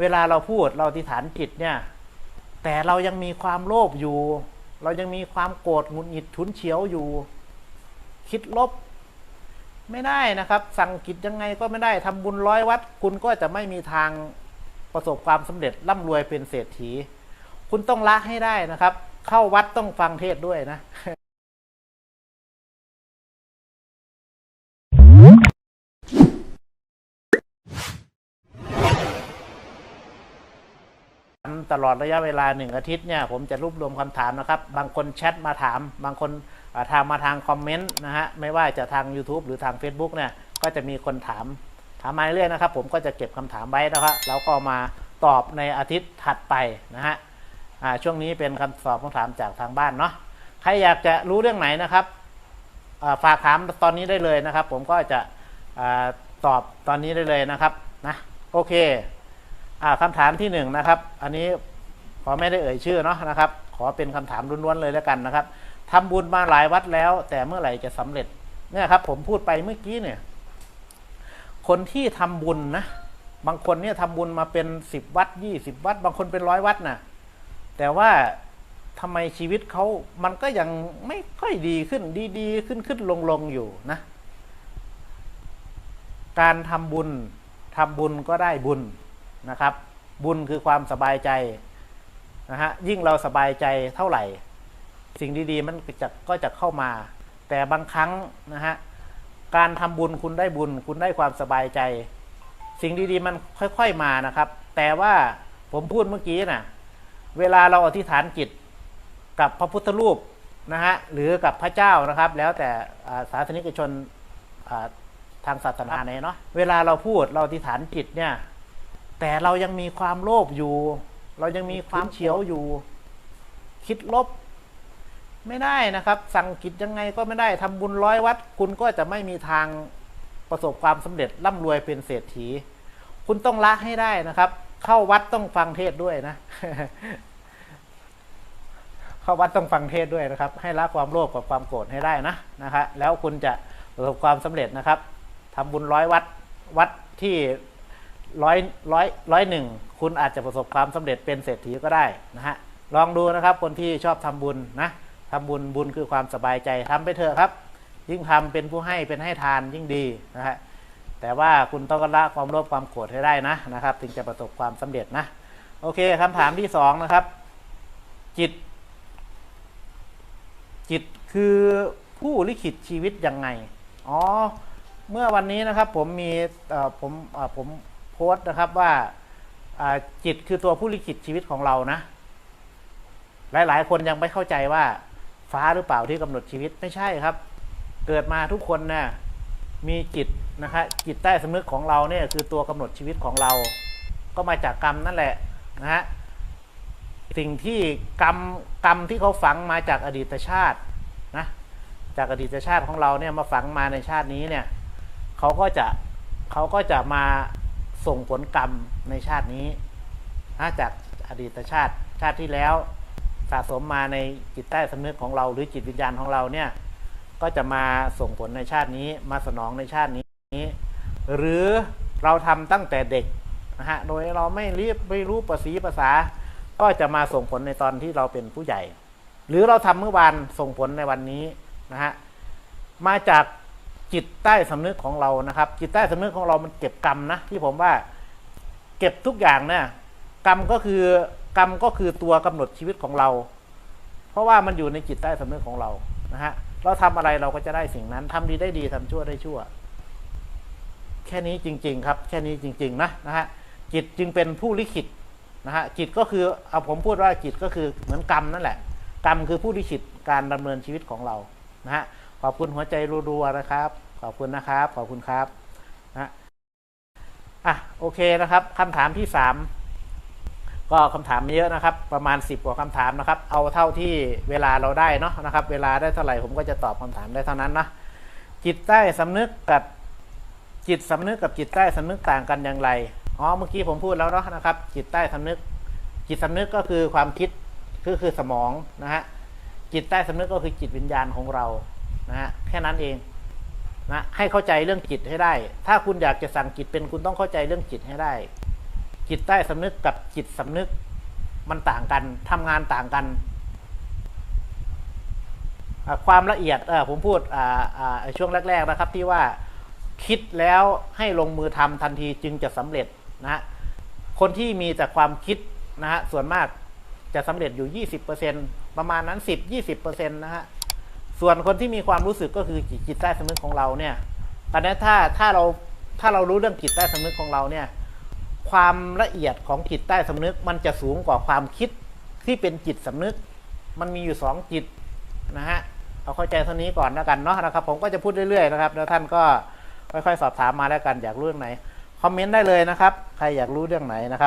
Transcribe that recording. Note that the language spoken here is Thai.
เวลาเราพูดเราอธิษฐานจิตเนี่ย แต่เรายังมีความโลภอยู่ เรายังมีความโกรธหงุดหงิดฉุนเฉียวอยู่ คิดลบไม่ได้นะครับ สั่งกิจยังไงก็ไม่ได้ทำบุญร้อยวัด คุณก็จะไม่มีทางประสบความสำเร็จร่ำรวยเป็นเศรษฐี คุณต้องละให้ได้นะครับ เข้าวัดต้องฟังเทศด้วยนะ ตลอดระยะเวลาหนึ่งอาทิตย์เนี่ยผมจะรวบรวมคำถามนะครับ บางคนแชทมาถาม บางคนอ่าทางมาทางคอมเมนต์นะฮะไม่ว่าจะทาง YouTube หรือทาง Facebook เนี่ยก็จะมีคนถามถามมาเรื่อยๆนะครับ ผมก็จะเก็บคำถามไว้นะครับแล้วก็มาตอบในอาทิตย์ถัดไปนะฮะช่วงนี้เป็นคำตอบคำถามจากทางบ้านเนาะใครอยากจะรู้เรื่องไหนนะครับฝากถามตอนนี้ได้เลยนะครับ ผมก็จะอตอบตอนนี้ได้เลยนะครับนะโอเค อ่าคำถามที่หนึ่งนะครับ อันนี้ขอไม่ได้เอ่ยชื่อเนาะนะครับ ขอเป็นคำถามล้วนๆเลยแล้วกันนะครับทำบุญมาหลายวัดแล้ว แต่เมื่อไหร่จะสำเร็จเนี่ยครับ ผมพูดไปเมื่อกี้เนี่ย คนที่ทำบุญนะบางคนเนี่ยทำบุญมาเป็นสิบวัดยี่สิบวัด บางคนเป็นร้อยวัดนะแต่ว่าทำไมชีวิตเขามันก็ยังไม่ค่อยดีขึ้นดีๆ ขึ้นขึ้นลงลงอยู่นะ การทำบุญทำบุญก็ได้บุญ นะครับ บุญคือความสบายใจนะฮะยิ่งเราสบายใจเท่าไหร่ สิ่งดีๆมันจะก็จะเข้ามา แต่บางครั้งนะฮะการทำบุญคุณได้บุญ คุณได้ความสบายใจ สิ่งดีๆมันค่อยๆมานะครับ แต่ว่าผมพูดเมื่อกี้นะเวลาเราอธิษฐานจิตกับพระพุทธรูปนะฮะหรือกับพระเจ้านะครับ แล้วแต่อ่าศาสนิกชนทางศาสนาไหนเนาะเวลาเราพูดเราอธิษฐานจิตเนี่ย แต่เรายังมีความโลภอยู่ เรายังมีความเฉียวอยู่ คิดลบ ไม่ได้นะครับ สั่งกิจยังไงก็ไม่ได้ทำบุญร้อยวัด คุณก็จะไม่มีทางประสบความสำเร็จร่ำรวยเป็นเศรษฐี คุณต้องละให้ได้นะครับ เข้าวัดต้องฟังเทศด้วยนะ เข้าวัดต้องฟังเทศด้วยนะครับ ให้ละความโลภกับความโกรธให้ได้นะนะครับแล้วคุณจะประสบความสำเร็จนะครับทำบุญร้อยวัดวัดที่ ร้อยร้อยร้อยหนึ่งคุณอาจจะประสบความสำเร็จเป็นเศรษฐีก็ได้นะฮะลองดูนะครับคนที่ชอบทำบุญนะทำบุญบุญคือความสบายใจทำไปเถอะครับ ยิ่งทำเป็นผู้ให้เป็นให้ทานยิ่งดีนะฮะแต่ว่าคุณต้องละความโลภความโกรธให้ได้นะนะครับถึงจะประสบความสำเร็จนะโอเคคำถามที่สองนะครับ จิต จิตคือผู้ลิขิตชีวิตยังไงอ๋อเมื่อวันนี้นะครับผมมีเออผมเออผม โพสต์นะครับว่าจิตคือตัวผู้ลิขิตชีวิตของเรานะ หลาย ๆ คนยังไม่เข้าใจว่าฟ้าหรือเปล่าที่กำหนดชีวิตไม่ใช่ครับ เกิดมาทุกคนนะมีจิตนะครับจิตใต้สำนึกของเราเนี่ยคือตัวกำหนดชีวิตของเรา ก็มาจากกรรมนั่นแหละนะฮะสิ่งที่กรรมกรรมที่เขาฝังมาจากอดีตชาตินะจากอดีตชาติของเราเนี่ยมาฝังมาในชาตินี้เนี่ยเขาก็จะเขาก็จะมา ส่งผลกรรมในชาตินี้นะจากอดีตชาติชาติที่แล้วสะสมมาในจิตใต้สำนึกของเรา หรือจิตวิญญาณของเราเนี่ยก็จะมาส่งผลในชาตินี้มาสนองในชาตินี้ หรือเราทำตั้งแต่เด็กนะฮะโดยเราไม่รีบไม่รู้ภาษีภาษา ก็จะมาส่งผลในตอนที่เราเป็นผู้ใหญ่ หรือเราทำเมื่อวานส่งผลในวันนี้นะฮะมาจาก จิตใต้สำนึกของเรานะครับ จิตใต้สำนึกของเรามันเก็บกรรมนะที่ผมว่า เก็บทุกอย่างเนี่ยกรรมก็คือกรรมก็คือตัวกำหนดชีวิตของเรา เพราะว่ามันอยู่ในจิตใต้สำนึกของเรานะฮะเราทำอะไรเราก็จะได้สิ่งนั้นทำดีได้ดีทำชั่วได้ชั่ว แค่นี้จริง ๆ ครับ แค่นี้จริง ๆ นะนะฮะจิตจึงเป็นผู้ลิขิตนะฮะจิตก็คือเอาผมพูดว่าจิตก็คือเหมือนกรรมนั่นแหละ กรรมคือผู้ลิขิตการดำเนินชีวิตของเรานะฮะ ขอบคุณหัวใจรัวๆนะครับ ขอบคุณนะครับ ขอบคุณครับนะอะโอเคนะครับคำถามที่สามก็คำถามม่เยอะนะครับ ประมาณสิบกว่าคำถามนะครับ เอาเท่าที่เวลาเราได้เนาะนะครับ เวลาได้เท่าไหร่ผมก็จะตอบคำถามได้เท่านั้นนะจิตใต้สำนึกกับจิตสำนึกกับจิตใต้สำนึกต่างกันอย่างไรอ๋อเมื่อกี้ผมพูดแล้วเนาะนะครับ จิตใต้สำนึก จิตสำนึกก็คือความคิดคือคือสมองนะฮะจิตใต้สำนึกก็คือจิตวิญญาณของเรา นะฮะแค่นั้นเองนะให้เข้าใจเรื่องจิตให้ได้ ถ้าคุณอยากจะสั่งจิตเป็นคุณต้องเข้าใจเรื่องจิตให้ได้ จิตใต้สำนึกกับจิตสำนึกมันต่างกันทำงานต่างกัน ความละเอียดเออผมพูดอ่าอ่าช่วงแรก ๆ นะครับ ที่ว่าคิดแล้วให้ลงมือทำทันทีจึงจะสำเร็จนะคนที่มีแต่ความคิดนะฮะส่วนมากจะสำเร็จอยู่ 20%ประมาณนั้น 10-20%นะฮะ ส่วนคนที่มีความรู้สึกก็คือจิตใต้สำนึกของเราเนี่ยตอนนี้ถ้าถ้าเราถ้าเรารู้เรื่องจิตใต้สำนึกของเราเนี่ย ความละเอียดของจิตใต้สำนึก มันจะสูงกว่าความคิดที่เป็นจิตสำนึก มันมีอยู่สองจิตนะฮะเอาเข้าใจเท่านี้ก่อนแล้วกันเนาะนะครับ ผมก็จะพูดเรื่อยๆนะครับแล้วท่านก็ค่อยๆสอบถามมาแล้วกันอยากรู้เรื่องไหนคอมเมนต์ได้เลยนะครับ ใครอยากรู้เรื่องไหนนะครับ